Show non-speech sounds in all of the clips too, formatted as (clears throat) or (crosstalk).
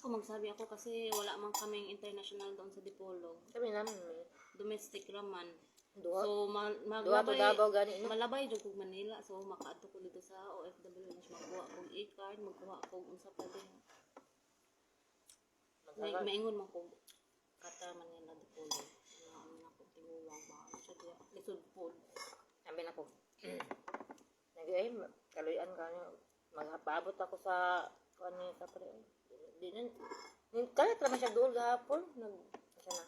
Ako magsabi ako kasi wala man kaming international doon sa Dipolo. Kami namin may Domestic raman. duha. So, ma duha maglabay, Davao gani no. malabay jud kog Manila. So, makaadto ko dito sa OFW na magkuha kog e-card, magkuha kog unsa pa din. May maingon man kog kata Manila Dipolo. Ano ano na kog tiguwang ba siya diya. Lisod pod. Sabi na ko. (clears throat) Nagi ay kaluyan ka niya. Magpaabot ako sa ni sa pre. Di na ni kaya tra man siya dool gahapon. Nag siya na.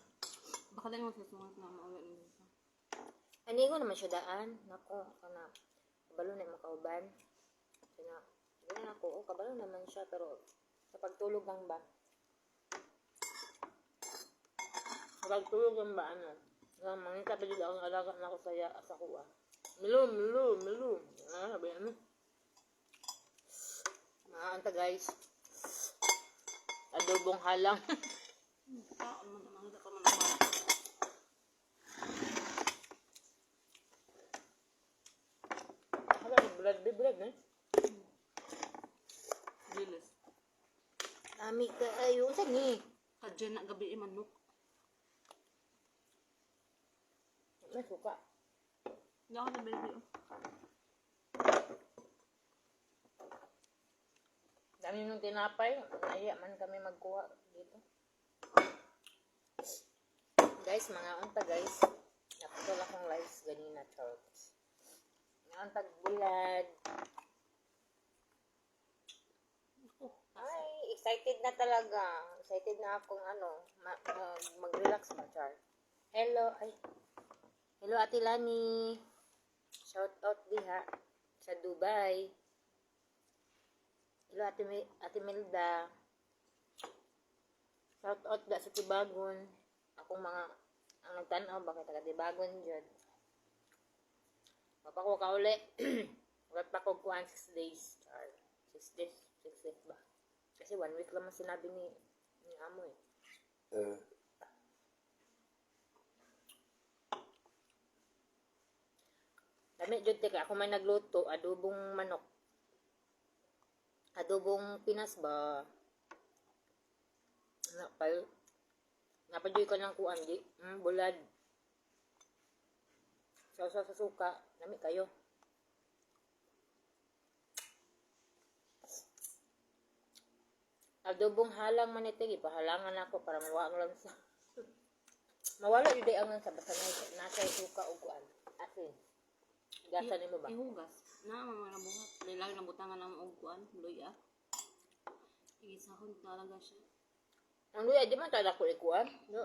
Baka din mo susunod na mauwi mo sa. Ani ko naman siya daan. Nako kana kabalo na makauban. Siya na. Na ako. Oh, kabalo naman siya pero sa pagtulog lang ba? Sa pagtulog lang ba ano? Nga mangita pa dito ang alaga na ako sa ya sa kuha. Milo, milo, milo. Ah, sabi ano? Mga anta guys. Adobong halang. Hala, blood, blood eh. Dilis. Dami ka ayo sa ni. Kadya na gabi eh, manok. May suka. Hindi ako na baby oh. Dami nung tinapay. Naiya man kami magkuha dito. Guys, mga unta guys. Naputol akong lives ganina, Charles. Mga untag bulad. Ay, excited na talaga. Excited na akong ano, ma- mag- mag-relax ba, Char? Hello, ay. Hello, Ate Lani. Shout out diha sa Dubai. Hello, Ate, Ate Melda. Shout out da sa Tibagon. Akong mga ang nagtanaw bakit taga Tibagon dyan. Mapa ko ka uli. (clears throat) Wala pa ko kuhan 6 days. Char. 6 days. 6 days ba? Kasi one week lang sinabi ni, ni Amo eh. Dami jud tika ako may nagluto adobong manok. Adobong Pinas ba? Na pa Napadyoy ko ng kuan di. Mm, bulad. Sausa sa suka. Nami kayo. Adobong halang man ito, ipahalangan ako para mawala lang sa... (laughs) Mawala yun ang sa basta na nasa suka o kuan. Asin. Gasa nimo ba? Ihugas. Na, mga nabuhat. Lilang nabutangan ng ugkuan. Luya. Igisahon talaga siya. Ang luya, di man talaga ko ikuan. No.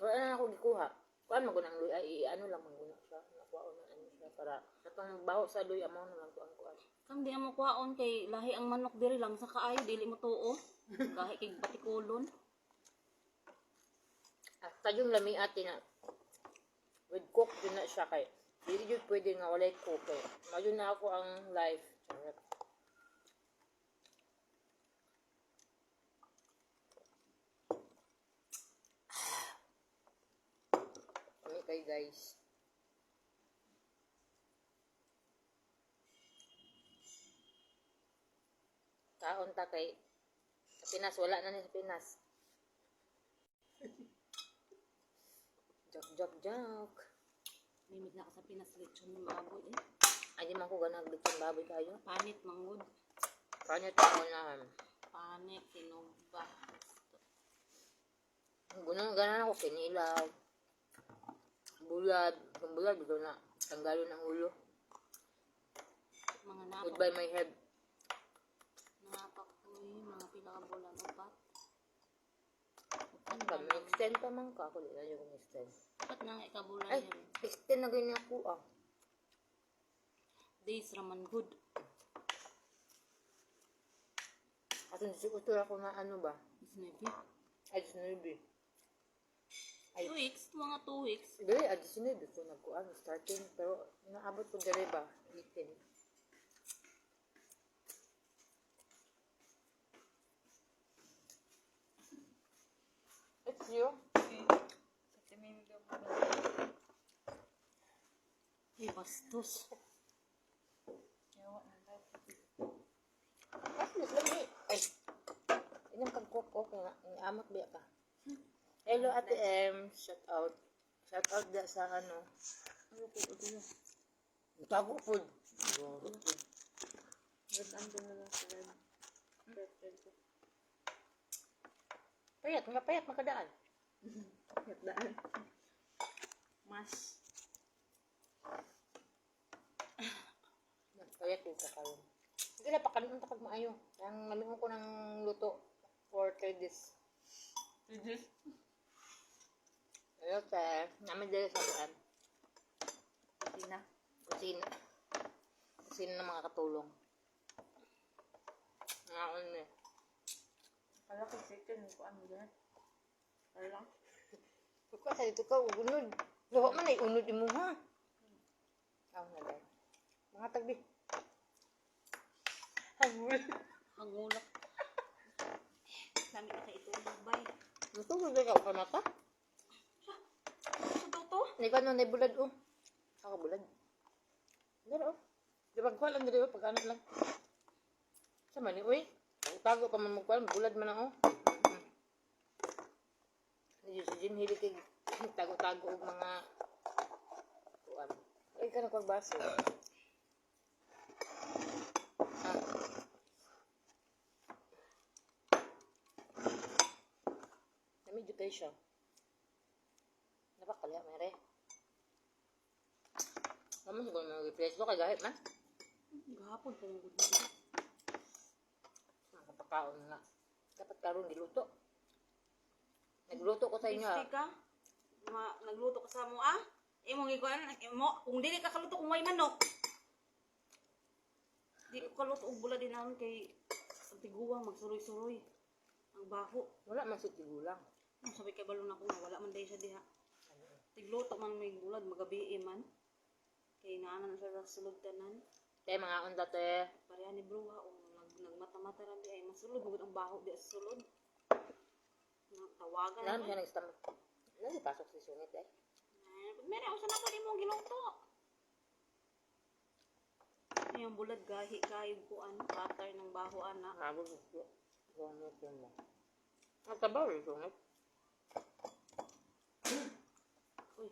Wala na ako gikuha. Kuan mo ang luya, i-ano lang maguna siya. Nakuha na ano siya para katong baho sa luya mo na lang kuan kuan. Kam di mo kuhaon kay lahi ang manok diri lang sa kaayo dili mo tuo. (laughs) Lahi kay batikulon. At yung lami ate na with cook yun na siya kay hindi yun pwede nga walay cook eh. Ngayon na ako ang live. Charot. Kami kay guys. Kaon ta kay Pinas wala na ni Pinas. (laughs) Joke, joke, joke. Limit na ako sa Pinas lechon ng baboy eh. Ay, di man ko ganag dito baboy kayo. Panit mangod. Kanya tayo na. Panit, kinugba. Gunong ganan ako kinilaw. Bulad. Kung bulad, dito na. Tanggalon ang ulo. Mga napak. Goodbye my head. Napak ko eh. Mga pinakabulan upat. Ano ba? May extend pa man ka. Ako di na yung extend. Upat na nga ikabulan Ay, yun. extend na ganyan ako ah. Days raman good. At hindi ko ako na ano ba? Isnebi. Ay, sinabi. Ay. Two weeks. Mga two weeks. Dili, ay, sinabi ko nagkuhan. Starting. Pero, naabot ko dali ba? 18. It's you. Ay, bastos. Ay, lami. Ay. Inyong kagkuhan cook, okay na. Amot biya ka. Hello, Ate M. Shout out. Shout out da sa ano. Ano po ito yun? Tago food. Red andun na lang sa red. Red, red ko. Payat, nga payat, makadaan. Red daan. Mas. Payat yung kakaroon. Hindi na, pakalimang tapag maayo. Ang namingon ko ng luto for 3 days. Ayun, te. Namin dahil sa saan. Tina. Kusina. Kusina ng mga katulong. Nga ako na eh. Kala ko chicken ko ano dyan. Kala lang. Ikaw sa dito ka, unod. Lawa man ay unod mo ha. Ako na dahil. Mga tagbi. Hagul. Hangulak. Dami na ka ito. Bay. Matulog na ka pa mata. Sa to? Hindi ka na bulad oh. Ako bulad. Dito oh. Di ba lang dito pag ano lang. Sa mani, uy. Tago pa man magkuhan, bulad man na Hindi si Jim hili kay tago-tago og mga kuan. Ay ka na kag baso. Ah. Nami education. Napakala, mere. Naman siguro may replace ko kay gahit man. Gahapon pa yung gusto. Nakapakaon na. Dapat karon giluto. Nagluto ko sa inyo. ah. Tasty ka? Ma, nagluto ka sa mo ah? Imo gikuan imo kung dili ka kaluto kung may manok. Di ko kaluto og bula din naon kay sa tiguang magsuroy-suroy. Ang baho. Wala man si tigulang. Ang sabi kay balon ako nga wala man day siya diha. Tigluto man may bulad magabi man. Kay naanan sa sulod tanan. Kaya mga onda te. Pareha ni bruha o nag nagmata-mata ra di ay masulod gud ang baho di sa sulod. Tawagan Alam man. siya nag-stamp. Lagi pasok si sungit eh. Ako sa nato ni mong giluto. Yung bulad gahi kayo ko ano, pattern ng baho ana. Habog ito. Sungit yun mo. Ang tabaw yung sungit. Uy,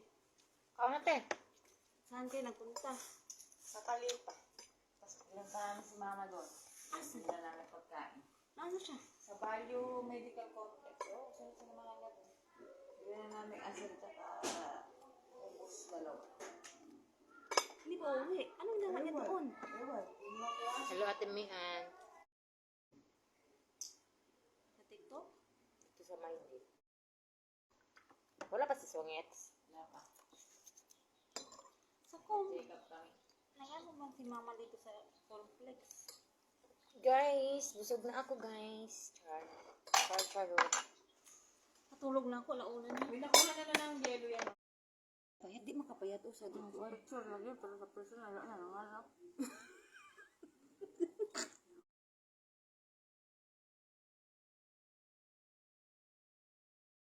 Kao na te. saan kayo nagpunta? Sa Kalipa. Tapos pinuntahan si mama doon. Asan? Sila namin pagkain. Ano siya? Sa Value Medical Complex. Oo, sa sa mga nga doon. Bili na namin asin tsaka ubos dalawa. Hindi pa uwi. Anong dawa niya doon? Ewan. Hello ate Mian. Sa TikTok? Ito sa Maldi. Wala pa si sungit. Wala pa. Sa kong. Mo bang si mama dito sa complex? Guys, busog na ako guys. Char. Char charot. Patulog na ako, launa niya. May nakuha na na ng yelo yan. Payat, di makapayat o sa doon. Picture lagi, pero sa personal, wala na nanganap. (laughs)